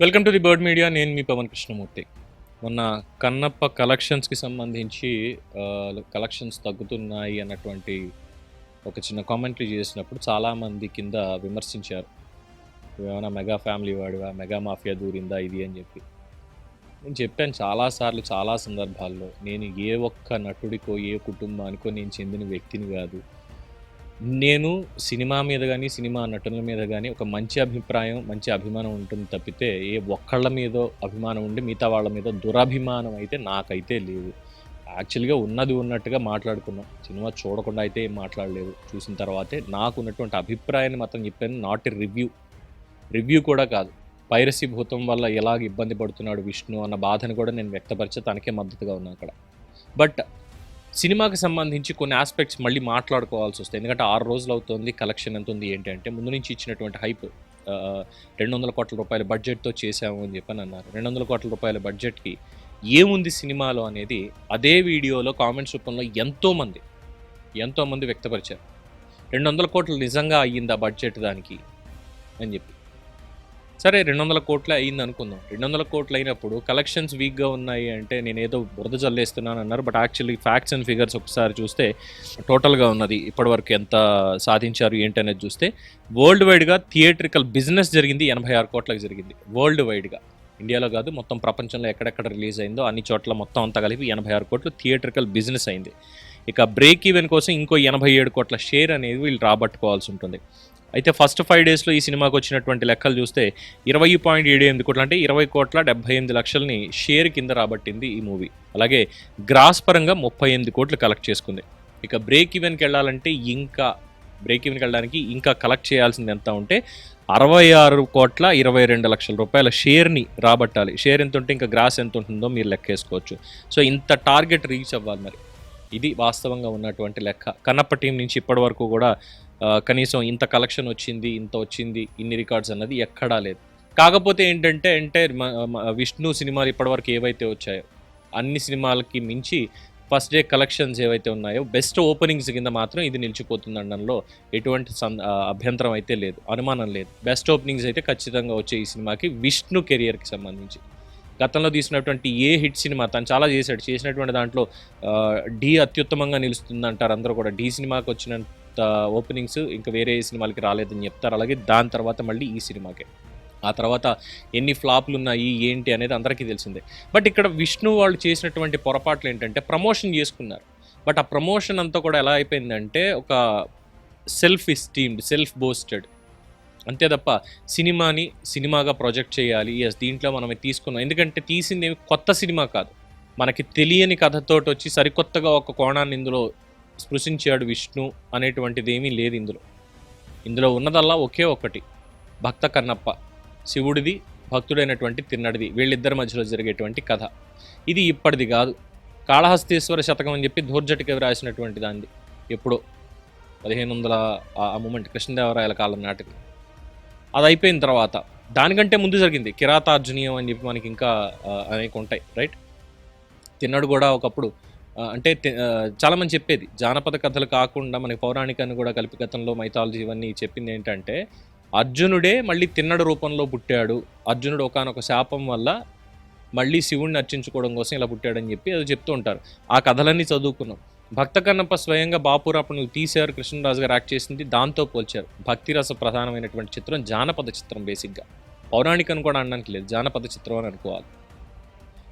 Welcome to the bird media నేను మీ పవన్ కృష్ణమూర్తి. మొన్న కన్నప్ప కలెక్షన్స్కి సంబంధించి కలెక్షన్స్ తగ్గుతున్నాయి అన్నటువంటి ఒక చిన్న కామెంట్లు చేసినప్పుడు చాలామంది కింద విమర్శించారు. ఏమైనా మెగా ఫ్యామిలీ వాడివా? మెగా మాఫియా దూరిందా ఇది? అని చెప్పి. నేను చెప్పాను చాలాసార్లు చాలా సందర్భాల్లో నేను ఏ ఒక్క నటుడికో ఏ కుటుంబానికో నేను చెందిన వ్యక్తిని కాదు. నేను సినిమా మీద కానీ సినిమా నటుల మీద కానీ ఒక మంచి అభిప్రాయం మంచి అభిమానం ఉంటుంది తప్పితే ఏ ఒక్కళ్ళ మీదో అభిమానం ఉండి మిగతా వాళ్ళ మీద దురభిమానం అయితే నాకైతే లేదు యాక్చువల్గా ఉన్నది ఉన్నట్టుగా మాట్లాడుకున్నాం. సినిమా చూడకుండా అయితే ఏం మాట్లాడలేదు. చూసిన తర్వాతే నాకు ఉన్నటువంటి అభిప్రాయాన్ని మాత్రం చెప్పాను. నాట్ ఎ రివ్యూ రివ్యూ కూడా కాదు. పైరసీ భూతం వల్ల ఎలాగ ఇబ్బంది పడుతున్నాడు విష్ణు అన్న బాధను కూడా నేను వ్యక్తపరిచే తనకే మద్దతుగా ఉన్నాను అక్కడ. బట్ సినిమాకి సంబంధించి కొన్ని ఆస్పెక్ట్స్ మళ్ళీ మాట్లాడుకోవాల్సి వస్తుంది ఎందుకంటే ఆరు రోజులు అవుతుంది కలెక్షన్ ఎంత ఉంది ఏంటి అంటే ముందు నుంచి ఇచ్చినటువంటి హైప్ రెండు వందల కోట్ల రూపాయల బడ్జెట్తో చేసాము అని చెప్పని అన్నారు. రెండు వందల కోట్ల రూపాయల బడ్జెట్కి ఏముంది సినిమాలో అనేది అదే వీడియోలో కామెంట్స్ రూపంలో ఎంతోమంది ఎంతోమంది వ్యక్తపరిచారు. రెండు వందల కోట్లు నిజంగా అయ్యిందా బడ్జెట్ దానికి అని చెప్పి. సరే రెండు వందల కోట్లు అయ్యింది అనుకుందాం రెండు వందల కోట్లు అయినప్పుడు కలెక్షన్స్ వీక్గా ఉన్నాయి అంటే నేను ఏదో బురద జల్లేస్తున్నాను అన్నారు. But actually facts and figures ఒకసారి చూస్తే టోటల్గా ఉన్నది ఇప్పటివరకు ఎంత సాధించారు ఏంటి అనేది చూస్తే వరల్డ్ వైడ్గా థియేట్రికల్ బిజినెస్ జరిగింది ఎనభై ఆరు కోట్లకు జరిగింది. వరల్డ్ వైడ్గా ఇండియాలో కాదు మొత్తం ప్రపంచంలో ఎక్కడెక్కడ రిలీజ్ అయిందో అన్ని చోట్ల మొత్తం అంతా కలిపి ఎనభై ఆరు కోట్లు థియేట్రికల్ బిజినెస్ అయింది. ఇక బ్రేక్ ఈవెన్ కోసం ఇంకో ఎనభై ఏడు కోట్ల షేర్ అనేది వీళ్ళు రాబట్టుకోవాల్సి ఉంటుంది. అయితే ఫస్ట్ ఫైవ్ డేస్లో ఈ సినిమాకి వచ్చినటువంటి లెక్కలు చూస్తే ఇరవై పాయింట్ ఏడు ఎనిమిది కోట్లు అంటే ఇరవై కోట్ల డెబ్బై ఎనిమిది లక్షలని షేర్ కింద రాబట్టింది ఈ మూవీ. అలాగే గ్రాస్ పరంగా ముప్పై ఎనిమిది కోట్లు కలెక్ట్ చేసుకుంది. ఇక బ్రేక్ ఈవెన్కి వెళ్ళాలంటే ఇంకా బ్రేక్ ఈవెన్కి వెళ్ళడానికి ఇంకా కలెక్ట్ చేయాల్సింది ఎంత ఉంటే అరవై ఆరు కోట్ల ఇరవై రెండు లక్షల రూపాయల షేర్ని రాబట్టాలి. షేర్ ఎంత ఉంటే ఇంకా గ్రాస్ ఎంత ఉంటుందో మీరు లెక్కేసుకోవచ్చు. సో ఇంత టార్గెట్ రీచ్ అవ్వాలి మరి. ఇది వాస్తవంగా ఉన్నటువంటి లెక్క. కన్నప్ప టీం నుంచి ఇప్పటి వరకు కూడా కనీసం ఇంత కలెక్షన్ వచ్చింది ఇంత వచ్చింది ఇన్ని రికార్డ్స్ అన్నది ఎక్కడా లేదు. కాకపోతే ఏంటంటే అంటే విష్ణు సినిమాలు ఇప్పటివరకు ఏవైతే వచ్చాయో అన్ని సినిమాలకి మించి ఫస్ట్ డే కలెక్షన్స్ ఏవైతే ఉన్నాయో బెస్ట్ ఓపెనింగ్స్ కింద మాత్రం ఇది నిలిచిపోతుంది అనడంలో ఎటువంటి సం- అభ్యంతరం అయితే లేదు అనుమానం లేదు. బెస్ట్ ఓపెనింగ్స్ అయితే ఖచ్చితంగా వచ్చే ఈ సినిమాకి విష్ణు కెరియర్కి సంబంధించి. గతంలో తీసినటువంటి ఏ హిట్ సినిమా తను చాలా చేశాడు. చేసినటువంటి దాంట్లో డి అత్యుత్తమంగా నిలుస్తుంది అంటారు అందరూ కూడా. డి సినిమాకి వచ్చినంత ఓపెనింగ్స్ ఇంకా వేరే సినిమాలకి రాలేదని చెప్తారు. అలాగే దాని తర్వాత మళ్ళీ ఈ సినిమాకే. ఆ తర్వాత ఎన్ని ఫ్లాప్లు ఉన్నాయి ఏంటి అనేది అందరికీ తెలిసిందే. బట్ ఇక్కడ విష్ణు వాళ్ళు చేసినటువంటి పొరపాట్లు ఏంటంటే ప్రమోషన్ చేసుకున్నారు. బట్ ఆ ప్రమోషన్ అంతా కూడా ఎలా అయిపోయిందంటే ఒక సెల్ఫ్ ఇస్టీమ్డ్ సెల్ఫ్ బోస్టెడ్ అంతే తప్ప సినిమాని సినిమాగా ప్రొజెక్ట్ చేయాలి. ఎస్ దీంట్లో మనం తీసుకున్నాం. ఎందుకంటే తీసింది ఏమి కొత్త సినిమా కాదు. మనకి తెలియని కథతోటి వచ్చి సరికొత్తగా ఒక కోణాన్ని ఇందులో స్పృశించాడు విష్ణు అనేటువంటిది ఏమీ లేదు ఇందులో. ఇందులో ఉన్నదల్లా ఒకే ఒకటి. భక్త కన్నప్ప. శివుడిది భక్తుడైనటువంటి తిన్నడిది. వీళ్ళిద్దరి మధ్యలో జరిగేటువంటి కథ. ఇది ఇప్పటిది కాదు. కాళహస్తీశ్వర శతకం అని చెప్పి ధూర్జటి కవి రాసినటువంటి దాన్ని ఎప్పుడో. పదిహేను వందల ఆ మూమెంట్ కృష్ణదేవరాయల కాలం నాటికి అది అయిపోయిన తర్వాత దానికంటే ముందు జరిగింది. కిరాతార్జునీయం అని చెప్పి మనకి ఇంకా అనేక ఉంటాయి రైట్ తిన్నడు కూడా ఒకప్పుడు అంటే చాలామంది చెప్పేది. జానపద కథలు కాకుండా మనకి పౌరాణికాన్ని కూడా కలిపి గతంలో మైథాలజీ ఇవన్నీ చెప్పింది ఏంటంటే అర్జునుడే మళ్ళీ తిన్నడు రూపంలో పుట్టాడు. అర్జునుడు ఒకానొక శాపం వల్ల మళ్ళీ శివుణ్ణి అర్చించుకోవడం కోసం ఇలా పుట్టాడని చెప్పి అది చెప్తూ ఉంటారు. ఆ కథలన్నీ చదువుకున్నాం. భక్త కన్నప్ప స్వయంగా బాపురాపను తీశారు కృష్ణరాజు గారు యాక్ట్ చేసింది దాంతో పోల్చారు. భక్తిరస ప్రధానమైనటువంటి చిత్రం జానపద చిత్రం బేసిక్గా. పౌరాణికను కూడా అనడానికి లేదు జానపద చిత్రం అని అనుకోవాలి.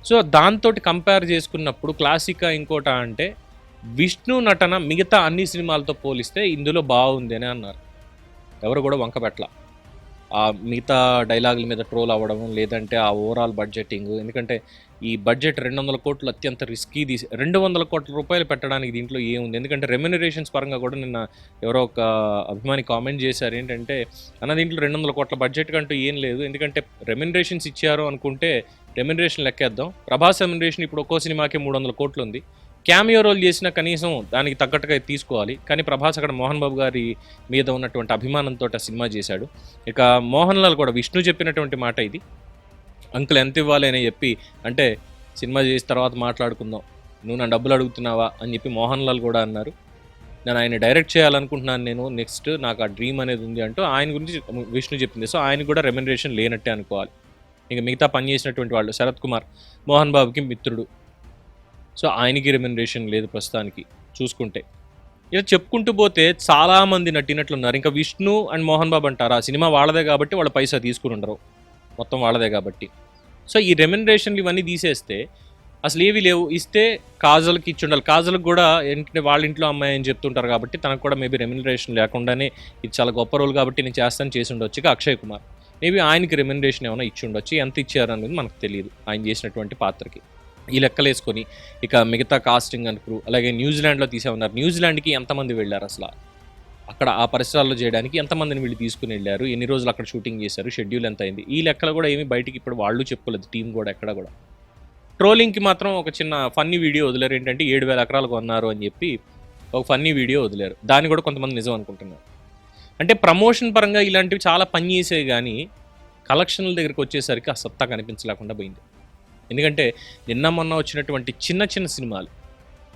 సో దాంతో కంపేర్ చేసుకున్నప్పుడు క్లాసికా ఇంకోట అంటే విష్ణు నటన మిగతా అన్ని సినిమాలతో పోలిస్తే ఇందులో బాగుంది అని అన్నారు. ఎవరు కూడా వంకపెట్ల ఆ మిగతా డైలాగుల మీద ట్రోల్ అవ్వడం లేదంటే ఆ ఓవరాల్ బడ్జెటింగ్. ఎందుకంటే ఈ బడ్జెట్ రెండు వందల కోట్లు అత్యంత రిస్కీ తీసి రెండు వందల కోట్ల రూపాయలు పెట్టడానికి దీంట్లో ఏముంది? ఎందుకంటే రెమ్యునరేషన్స్ పరంగా కూడా నిన్న ఎవరో ఒక అభిమాని కామెంట్ చేశారు. ఏంటంటే అన్న దీంట్లో రెండు వందల కోట్ల బడ్జెట్ కంటూ ఏం లేదు. ఎందుకంటే రెమ్యునరేషన్స్ ఇచ్చారు అనుకుంటే రెమ్యునరేషన్ లెక్కేద్దాం. ప్రభాస్ రెమ్యునరేషన్ ఇప్పుడు ఒక్కో సినిమాకి మూడు వందల కోట్లు ఉంది. క్యామియో రోల్ చేసిన కనీసం దానికి తగ్గట్టుగా తీసుకోవాలి. కానీ ప్రభాస్ అక్కడ మోహన్ బాబు గారి మీద ఉన్నటువంటి అభిమానంతో ఆ సినిమా చేశాడు. ఇక మోహన్ లాల్ కూడా విష్ణు చెప్పినటువంటి మాట ఇది. అంకుల్ ఎంత ఇవ్వాలి అని చెప్పి అంటే సినిమా చేసిన తర్వాత మాట్లాడుకుందాం నువ్వు నా డబ్బులు అడుగుతున్నావా అని చెప్పి మోహన్ లాల్ కూడా అన్నారు. నేను ఆయన డైరెక్ట్ చేయాలనుకుంటున్నాను నేను నెక్స్ట్ నాకు ఆ డ్రీమ్ అనేది ఉంది అంటూ ఆయన గురించి విష్ణు చెప్పింది. సో ఆయన కూడా రెమ్యునరేషన్ లేనట్టే అనుకోవాలి. ఇంకా మిగతా పని చేసినటువంటి వాళ్ళు శరత్ కుమార్ మోహన్ బాబుకి మిత్రుడు. సో ఆయనకి రెమ్యునరేషన్ లేదు ప్రస్తుతానికి చూసుకుంటే. ఇలా చెప్పుకుంటూ పోతే చాలామంది నటినట్లున్నారు ఇంకా విష్ణు అండ్ మోహన్ బాబు అంటారు ఆ సినిమా వాళ్ళదే కాబట్టి వాళ్ళ పైసా తీసుకుని ఉండరు. మొత్తం వాళ్ళదే కాబట్టి. సో ఈ రెమ్యునరేషన్లు ఇవన్నీ తీసేస్తే అసలు ఏవి లేవు. ఇస్తే కాజల్కి ఇచ్చి ఉండాలి. కాజల్కి కూడా ఏంటంటే వాళ్ళ ఇంట్లో అమ్మాయి అని చెప్తుంటారు కాబట్టి తనకు కూడా మేబీ రెమ్యునరేషన్ లేకుండానే ఇది చాలా గొప్ప రోల్ కాబట్టి నేను చేస్తాను చేసి ఉండొచ్చు అక్షయ్ కుమార్. మేబీ ఆయనకి రెమ్యునరేషన్ ఏమైనా ఇచ్చి ఉండొచ్చు. ఎంత ఇచ్చారు అనేది మనకు తెలియదు ఆయన చేసినటువంటి పాత్రకి. ఈ లెక్కలు వేసుకొని ఇక మిగతా కాస్టింగ్ అండ్ క్రూ అలాగే న్యూజిలాండ్లో తీసేమన్నారు న్యూజిలాండ్కి ఎంతమంది వెళ్ళారు అసలు? అక్కడ ఆ పరిసరాల్లో చేయడానికి ఎంతమందిని వీళ్ళు తీసుకుని వెళ్ళారు? ఎన్ని రోజులు అక్కడ షూటింగ్ చేశారు? షెడ్యూల్ ఎంత అయింది? ఈ లెక్కలు కూడా ఏమి బయటికి ఇప్పుడు వాళ్ళు చెప్పుకోలేదు టీం కూడా ఎక్కడ కూడా. ట్రోలింగ్కి మాత్రం ఒక చిన్న ఫన్నీ వీడియో వదిలేరు. ఏంటంటే ఏడు వేల ఎకరాలు కొన్నారు అని చెప్పి ఒక ఫన్నీ వీడియో వదిలేరు. దాన్ని కూడా కొంతమంది నిజం అనుకుంటున్నారు. అంటే ప్రమోషన్ పరంగా ఇలాంటివి చాలా పని చేసే కానీ కలెక్షన్ల దగ్గరికి వచ్చేసరికి ఆ సత్తా కనిపించలేకుండా పోయింది. ఎందుకంటే నిన్న మొన్న వచ్చినటువంటి చిన్న చిన్న సినిమాలు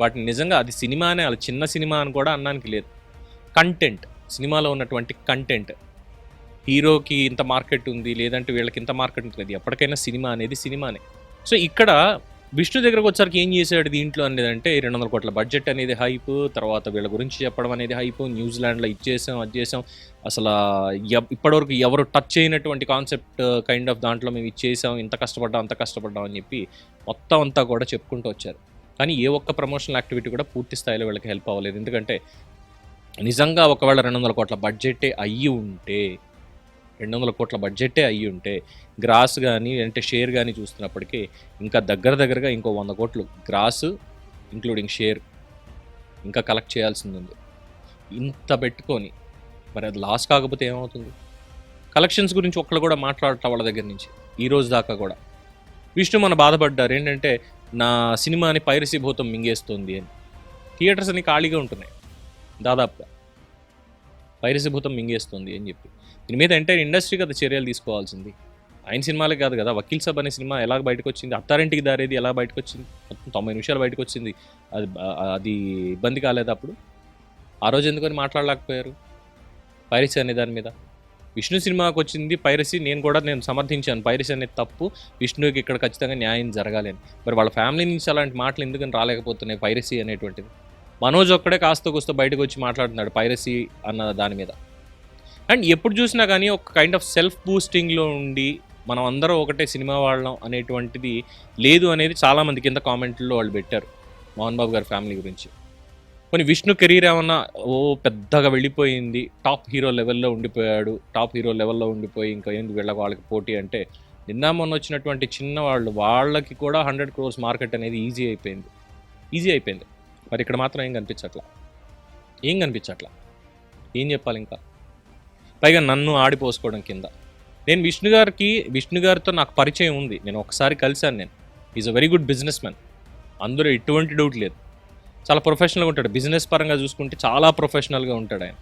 వాటిని నిజంగా అది సినిమానే అది చిన్న సినిమా అని కూడా అనడానికి లేదు. కంటెంట్ సినిమాలో ఉన్నటువంటి కంటెంట్. హీరోకి ఇంత మార్కెట్ ఉంది లేదంటే వీళ్ళకి ఇంత మార్కెట్ ఉంటుంది ఎప్పటికైనా సినిమా అనేది సినిమానే. సో ఇక్కడ విష్ణు దగ్గరకు వచ్చరికి ఏం చేశాడు దీంట్లో అనేది అంటే రెండు వందల కోట్ల బడ్జెట్ అనేది హైప్ తర్వాత వీళ్ళ గురించి చెప్పడం అనేది హైప్ న్యూజిలాండ్లో ఇచ్చేసాం అది చేసాం. అసలు ఇప్పటివరకు ఎవరు టచ్ చేయనటువంటి కాన్సెప్ట్ కైండ్ ఆఫ్ దాంట్లో మేము ఇచ్చేసాం ఇంత కష్టపడ్డాం అంత కష్టపడ్డాం అని చెప్పి మొత్తం అంతా కూడా చెప్పుకుంటూ వచ్చారు. కానీ ఏ ఒక్క ప్రమోషనల్ యాక్టివిటీ కూడా పూర్తి స్థాయిలో వీళ్ళకి హెల్ప్ అవ్వలేదు. ఎందుకంటే నిజంగా ఒకవేళ రెండు వందల కోట్ల బడ్జెటే అయ్యి ఉంటే రెండు వందల కోట్ల బడ్జెటే అయ్యి ఉంటే గ్రాస్ కానీ అంటే షేర్ కానీ చూస్తున్నప్పటికీ ఇంకా దగ్గర దగ్గరగా ఇంకో వంద కోట్లు గ్రాస్ ఇంక్లూడింగ్ షేర్ ఇంకా కలెక్ట్ చేయాల్సింది ఉంది. ఇంత పెట్టుకొని మరి అది లాస్ కాకపోతే ఏమవుతుంది? కలెక్షన్స్ గురించి ఒక్కళ్ళు కూడా మాట్లాడటం వాళ్ళ దగ్గర నుంచి ఈ రోజు దాకా కూడా. విష్ణు మన బాధపడ్డారు ఏంటంటే నా సినిమాని పైరసీ భూతం మింగేస్తుంది అని. థియేటర్స్ అన్ని ఖాళీగా ఉంటున్నాయి. దాదాపుగా పైరసీ భూతం మింగేస్తుంది అని చెప్పి. దీని మీద ఎంటైర్ ఇండస్ట్రీ కదా చర్యలు తీసుకోవాల్సింది. ఆయన సినిమాలే కాదు కదా వకీల్ సబ్ అనే సినిమా ఎలా బయటకు వచ్చింది అత్తారింటికి దారేది ఎలా బయటకు వచ్చింది మొత్తం తొంభై నిమిషాలు బయటకు వచ్చింది అది అది ఇబ్బంది కాలేదు అప్పుడు. ఆ రోజు ఎందుకని మాట్లాడలేకపోయారు? పైరసీ అనే దాని మీద. విష్ణు సినిమాకి వచ్చింది పైరసీ నేను కూడా నేను సమర్థించాను. పైరసీ అనేది తప్పు విష్ణుకి ఇక్కడ ఖచ్చితంగా న్యాయం జరగాలి అని. మరి వాళ్ళ ఫ్యామిలీ నుంచి అలాంటి మాటలు ఎందుకని రాలేకపోతున్నాయి పైరసీ అనేటువంటిది? మనోజ్ ఒక్కడే కాస్త కూస్త బయటకు వచ్చి మాట్లాడుతున్నాడు పైరసీ అన్న దాని మీద. అండ్ ఎప్పుడు చూసినా కానీ ఒక కైండ్ ఆఫ్ సెల్ఫ్ బూస్టింగ్లో ఉండి మనం అందరం ఒకటే సినిమా వాళ్ళం అనేటువంటిది లేదు అనేది చాలామంది కింద కామెంట్లో వాళ్ళు పెట్టారు మోహన్ బాబు గారి ఫ్యామిలీ గురించి. కొన్ని విష్ణు కెరీర్ ఏమన్నా ఓ పెద్దగా వెళ్ళిపోయింది టాప్ హీరో లెవెల్లో ఉండిపోయాడు టాప్ హీరో లెవెల్లో ఉండిపోయి ఇంకా ఏంది వెళ్ళ వాళ్ళకి పోటీ అంటే నిన్న మొన్న వచ్చినటువంటి చిన్నవాళ్ళు వాళ్ళకి కూడా హండ్రెడ్ క్రోర్స్ మార్కెట్ అనేది ఈజీ అయిపోయింది. ఈజీ అయిపోయింది. మరి ఇక్కడ మాత్రం ఏం కనిపించట్లా? ఏం కనిపించట్లా? ఏం చెప్పాలి ఇంకా? పైగా నన్ను ఆడిపోసుకోవడం కింద. నేను విష్ణు గారికి విష్ణు గారితో నాకు పరిచయం ఉంది. నేను ఒకసారి కలిశాను నేను. Is a very good businessman అందులో ఎటువంటి డౌట్ లేదు. చాలా ప్రొఫెషనల్గా ఉంటాడు. బిజినెస్ పరంగా చూసుకుంటే చాలా ప్రొఫెషనల్గా ఉంటాడు ఆయన.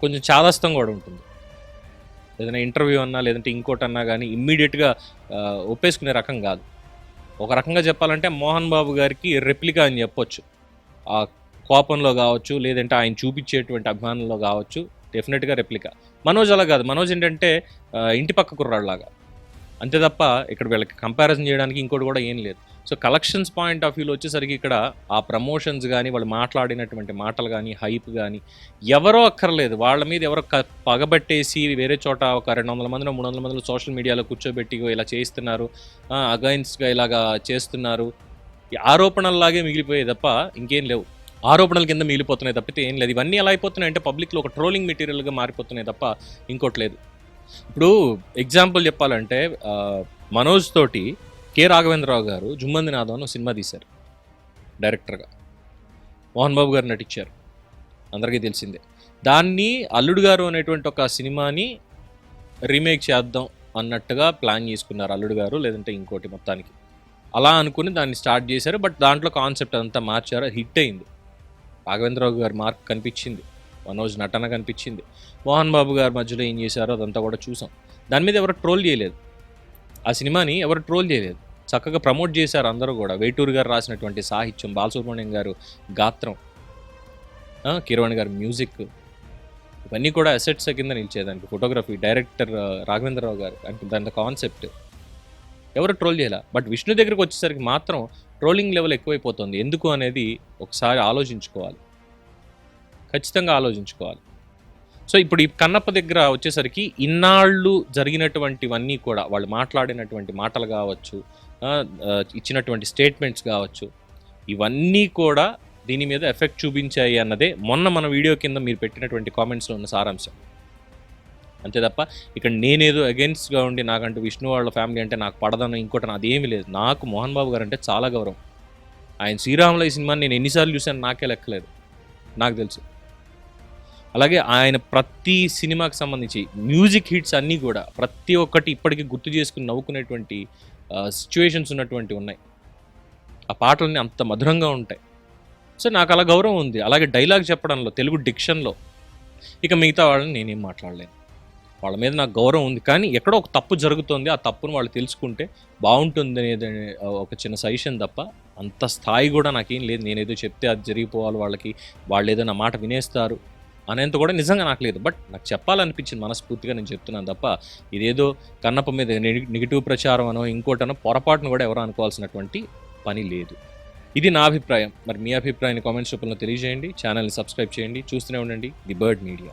కొంచెం చాదస్తం కూడా ఉంటుంది. ఏదైనా ఇంటర్వ్యూ అన్నా లేదంటే ఇంకోటి అన్నా కానీ ఇమ్మీడియట్గా ఒప్పేసుకునే రకం కాదు. ఒక రకంగా చెప్పాలంటే మోహన్ బాబు గారికి రెప్లికా అని చెప్పొచ్చు. ఆ కోపంలో కావచ్చు లేదంటే ఆయన చూపించేటువంటి అభిమానంలో కావచ్చు. డెఫినెట్గా రెప్లికా మనోజ్ అలా కాదు. మనోజ్ ఏంటంటే ఇంటి పక్క కుర్రాళ్ళలాగా. అంతే తప్ప ఇక్కడ వీళ్ళకి కంపారిజన్ చేయడానికి ఇంకోటి కూడా ఏం లేదు. సో కలెక్షన్స్ పాయింట్ ఆఫ్ వ్యూలో వచ్చేసరికి ఇక్కడ ఆ ప్రమోషన్స్ కానీ వాళ్ళు మాట్లాడినటువంటి మాటలు కానీ హైప్ కానీ ఎవరో అక్కర్లేదు. వాళ్ళ మీద ఎవరో క- పగబట్టేసి వేరే చోట ఒక రెండు వందల మందిలో మూడు వందల మందిలో సోషల్ మీడియాలో కూర్చోబెట్టి ఇలా చేయిస్తున్నారు. అగైన్స్గా ఇలాగా చేస్తున్నారు. ఆరోపణల్లాగే మిగిలిపోయే తప్ప ఇంకేం లేవు. ఆరోపణల కింద మిగిలిపోతున్నాయి తప్పితే ఏం లేదు. ఇవన్నీ ఎలా అయిపోతున్నాయి అంటే పబ్లిక్లో ఒక ట్రోలింగ్ మెటీరియల్గా మారిపోతున్నాయి తప్ప ఇంకోటి లేదు. ఇప్పుడు ఎగ్జాంపుల్ చెప్పాలంటే మనోజ్ తోటి కె రాఘవేంద్రరావు గారు జుమ్మంది నాథం అని సినిమా తీశారు డైరెక్టర్గా. మోహన్ బాబు గారు నటించారు అందరికీ తెలిసిందే. దాన్ని అల్లుడు గారు అనేటువంటి ఒక సినిమాని రీమేక్ చేద్దాం అన్నట్టుగా ప్లాన్ చేసుకున్నారు అల్లుడు గారు లేదంటే ఇంకోటి మొత్తానికి. అలా అనుకుని దాన్ని స్టార్ట్ చేశారు బట్ దాంట్లో కాన్సెప్ట్ అంతా మార్చారు హిట్ అయింది. రాఘవేంద్రరావు గారి మార్క్ కనిపించింది. మనోజ్ నటన కనిపించింది. మోహన్ బాబు గారి మధ్యలో ఏం చేశారో అదంతా కూడా చూసాం. దాని మీద ఎవరు ట్రోల్ చేయలేదు. ఆ సినిమాని ఎవరు ట్రోల్ చేయలేదు. చక్కగా ప్రమోట్ చేశారు అందరూ కూడా. వేటూరు గారు రాసినటువంటి సాహిత్యం బాలసుబ్రహ్మణ్యం గారు గాత్రం ఆ, కిరవాణి గారి మ్యూజిక్ ఇవన్నీ కూడా అసెట్స్ కింద నిలిచేదానికి ఫోటోగ్రఫీ డైరెక్టర్ రాఘవేంద్రరావు గారు అంటే దాని కాన్సెప్ట్. ఎవరు ట్రోల్ చేయాల? బట్ విష్ణు దగ్గరికి వచ్చేసరికి మాత్రం ట్రోలింగ్ లెవెల్ ఎక్కువైపోతుంది. ఎందుకు అనేది ఒకసారి ఆలోచించుకోవాలి. ఖచ్చితంగా ఆలోచించుకోవాలి. సో ఇప్పుడు ఈ కన్నప్ప దగ్గర వచ్చేసరికి ఇన్నాళ్ళు జరిగినటువంటివన్నీ కూడా వాళ్ళు మాట్లాడినటువంటి మాటలు కావచ్చు ఇచ్చినటువంటి స్టేట్మెంట్స్ కావచ్చు ఇవన్నీ కూడా దీని మీద ఎఫెక్ట్ చూపించాయి అన్నదే మొన్న మన వీడియో కింద మీరు పెట్టినటువంటి కామెంట్స్లో ఉన్న సారాంశం. అంతే తప్ప ఇక్కడ నేనేదో అగెన్స్ట్గా ఉండి నాకంటే విష్ణు వాళ్ళ ఫ్యామిలీ అంటే నాకు పడదన్న ఇంకోటి అదేమీ లేదు. నాకు మోహన్ బాబు గారు అంటే చాలా గౌరవం. ఆయన శ్రీరాముల ఈ సినిమాని నేను ఎన్నిసార్లు చూశాను నాకే లెక్కలేదు. నాకు తెలుసు. అలాగే ఆయన ప్రతి సినిమాకి సంబంధించి మ్యూజిక్ హిట్స్ అన్నీ కూడా ప్రతి ఒక్కటి ఇప్పటికీ గుర్తు చేసుకుని నవ్వుకునేటువంటి సిచ్యువేషన్స్ ఉన్నటువంటి ఉన్నాయి. ఆ పాటలన్నీ అంత మధురంగా ఉంటాయి. సో నాకు అలా గౌరవం ఉంది. అలాగే డైలాగ్ చెప్పడంలో తెలుగు డిక్షన్లో ఇక మిగతా వాళ్ళని నేనేం మాట్లాడలేను. వాళ్ళ మీద నాకు గౌరవం ఉంది. కానీ ఎక్కడో ఒక తప్పు జరుగుతుంది. ఆ తప్పును వాళ్ళు తెలుసుకుంటే బాగుంటుంది అనేది ఒక చిన్న సజెషన్ తప్ప అంత స్థాయి కూడా నాకేం లేదు. నేనేదో చెప్తే అది జరిగిపోవాలి వాళ్ళకి. వాళ్ళు ఏదో నా మాట వినేస్తారు అనేంత కూడా నిజంగా నాకు లేదు. బట్ నాకు చెప్పాలనిపించింది మనస్ఫూర్తిగా నేను చెప్తున్నాను తప్ప ఇదేదో కన్నప్ప మీద నెగిటివ్ ప్రచారం అనో ఇంకోటనో పొరపాటును కూడా ఎవరో అనుకోవాల్సినటువంటి పని లేదు. ఇది నా అభిప్రాయం. మరి మీ అభిప్రాయాన్ని కామెంట్స్ రూపంలో తెలియజేయండి. ఛానల్ని సబ్స్క్రైబ్ చేయండి. చూస్తూనే ఉండండి. The bird media.